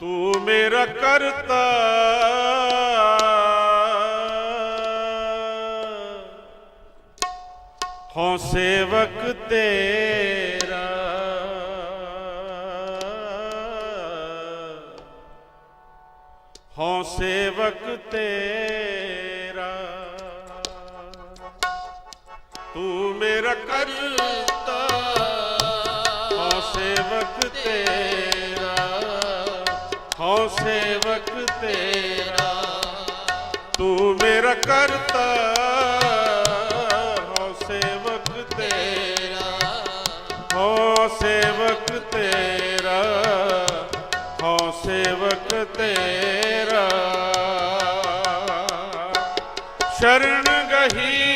ਤੂੰ ਮੇਰਾ ਕਰਤਾ ਹਾਂ ਸੇਵਕ ਤੇਰਾ ਹਾਂ ਸੇਵਕ ਤੇਰਾ ਤੂੰ ਮੇਰਾ ਕਰਤਾ ਹਾਂ ਸੇਵਕ ਤੇਰਾ ਹਾਂ ਸੇਵਕ ਤੇਰਾ, ਤੂੰ ਮੇਰਾ ਕਰਤਾ। ਹਾਂ ਸੇਵਕ ਤੇਰਾ, ਹਾਂ ਸੇਵਕ ਤੇਰਾ, ਹਾਂ ਸੇਵਕ ਤੇਰਾ। ਸ਼ਰਨ ਗਹੀ,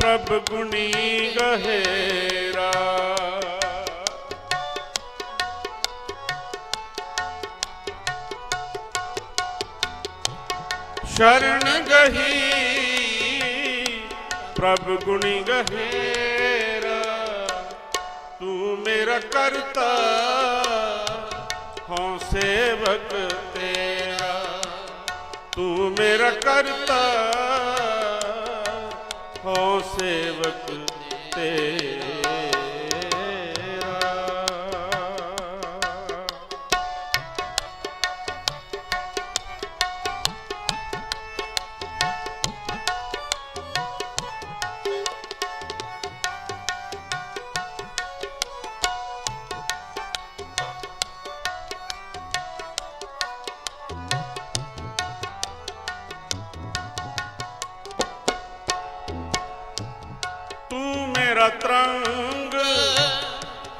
ਪ੍ਰਭ ਗੁਣੀ ਗਹੇਰਾ ਸ਼ਰਨ ਗਹੀ, ਪ੍ਰਭ ਗੁਣੀ ਗਹੇਰਾ, ਤੂੰ ਮੇਰਾ ਕਰਤਾ ਹਾਂ ਸੇਵਕ ਤੇਰਾ। ਤੂੰ ਮੇਰਾ ਕਰਤਾ ਹਾਂ ਸੇਵਕ ਤੇਰਾ।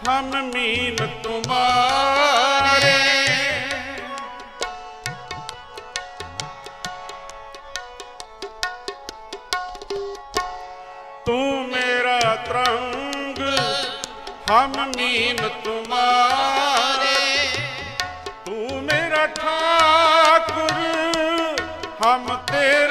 ਹਮ ਮੀਲ ਤੁਮਾਰੇ। ਤੂੰ ਮੇਰਾ ਤਰੰਗ ਹਮ ਮੀਲ ਤੁਮਾਰੇ। ਤੂੰ ਮੇਰਾ ਠਾਕੁਰ ਹਮ ਤੇ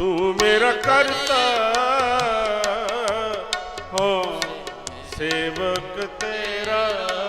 ਤੂੰ ਮੇਰਾ ਕਰਤਾ। ਹੋ ਸੇਵਕ ਤੇਰਾ।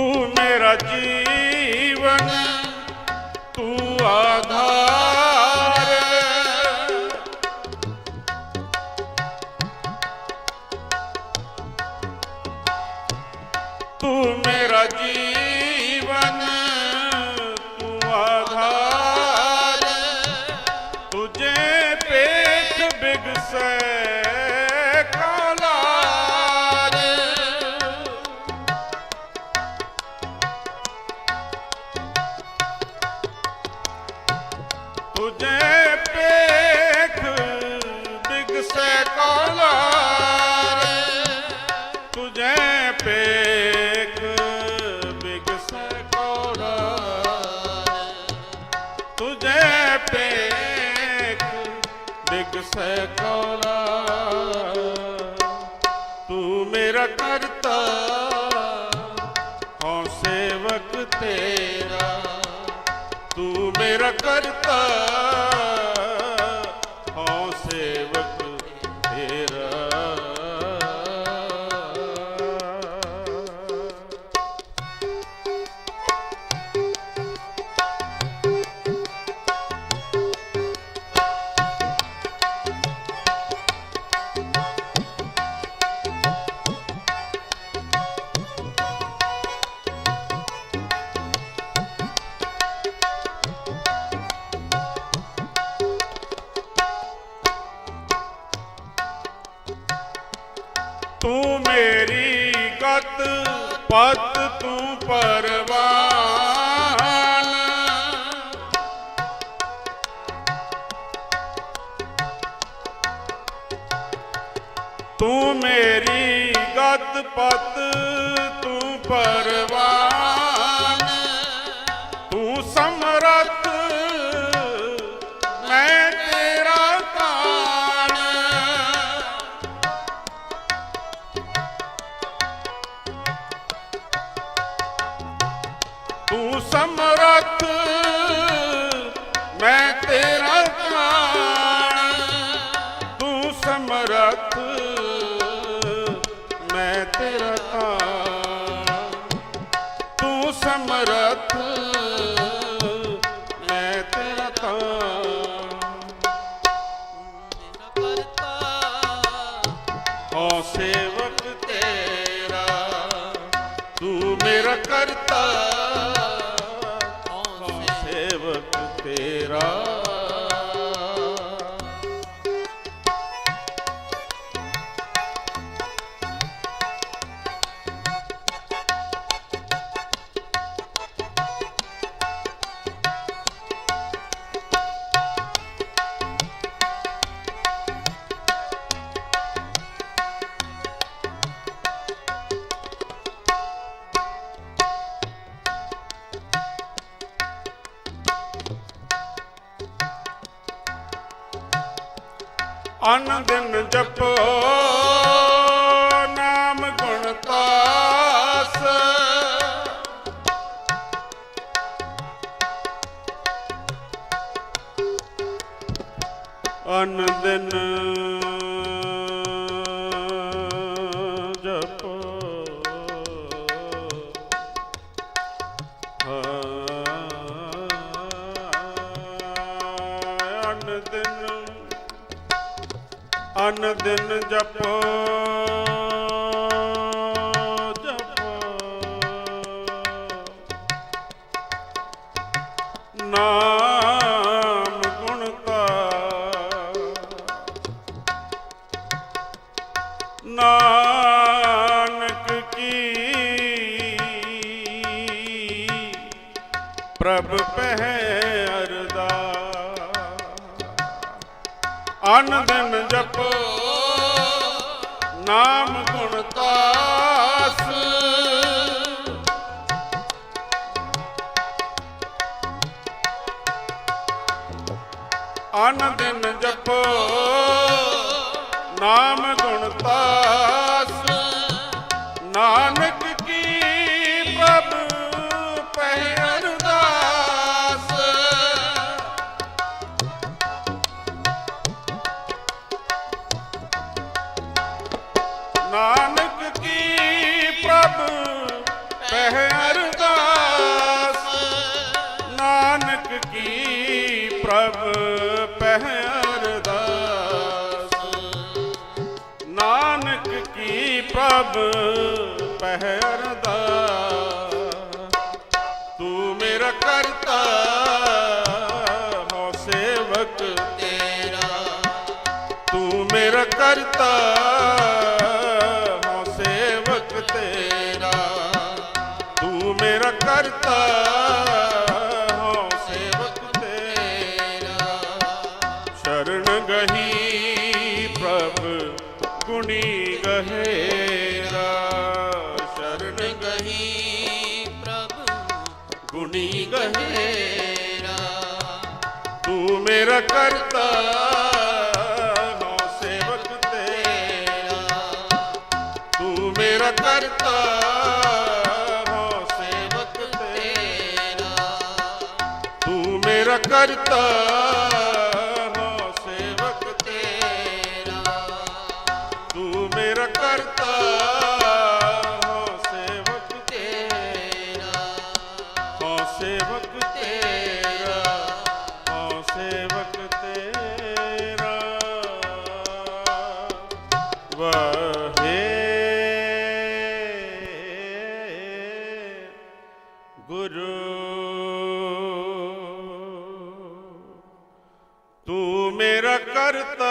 ਤੂੰ ਮੇਰਾ ਜੀਵਨ ਤੇਰਾ ਕਰਤਾ ਹਉ ਸੇਵਕ ਤੇਰਾ ਤੂੰ ਮੇਰਾ ਕਰਤਾ। ਗਤ ਪਤ ਤੂੰ ਪਰਵਾਨ ਤੂੰ ਮੇਰੀ ਗਤ ਪਤ ਤੂੰ ਪਰਵਾਨ ਤੂੰ ਸਮਰੱਥ ਮੈਂ ਤੇਰਾ ਅਨ ਦਿਨ ਜਪੋ ਨਾਮ ਗੁਣ ਤਾਸ ਅਨ ਦਿਨ ਦਿਨ ਜਪੋ ਜਪੋ। ਨਾਮ ਗੁਣ ਕਾ ਨਾਨਕ ਕੀ ਪ੍ਰਭ ਪਹਿ ਅਰਦਾ। ਅਨ ਦਿਨ ਜਪੋ ਨਾਮ ਗੁਣ ਤਾਸ ਅਨ ਦਿਨ ਜਪੋ ਨਾਮ ਗੁਣ ਤਾਸ ਨਾਨਕ ਨਾਨਕ ਕੀ ਪ੍ਰਭ? ਪਹਿ ਅਰਦਾਸ। ਨਾਨਕ ਕੀ ਪ੍ਰਭ? ਪਹਿ ਅਰਦਾਸ। ਨਾਨਕ ਕੀ ਪ੍ਰਭ? ਪਹਿ ਅਰਦਾਸ। ਤੂੰ ਮੇਰਾ ਕਰਤਾ ਹੋ ਸੇਵਕ ਤੇਰਾ। ਤੂੰ ਮੇਰਾ ਕਰਤਾ ਕਰਤਾ ਹਾਂ ਸੇਵਕ ਤੇਰਾ। ਸ਼ਰਨ ਗਹੀ ਪ੍ਰਭ, ਗੁਣੀ ਗਹੇਰਾ। ਸ਼ਰਨ ਗਹੀ ਪ੍ਰਭ, ਗੁਣੀ ਗਹੇ ਤੂੰ ਮੇਰਾ ਕਰਤਾ, ਹਾਂ ਸੇਵਕ ਤੇਰਾ। ਤੂੰ ਮੇਰਾ ਕਰਤਾ ਕਰਤਾ ਮੇਰਾ ਕਰਤਾ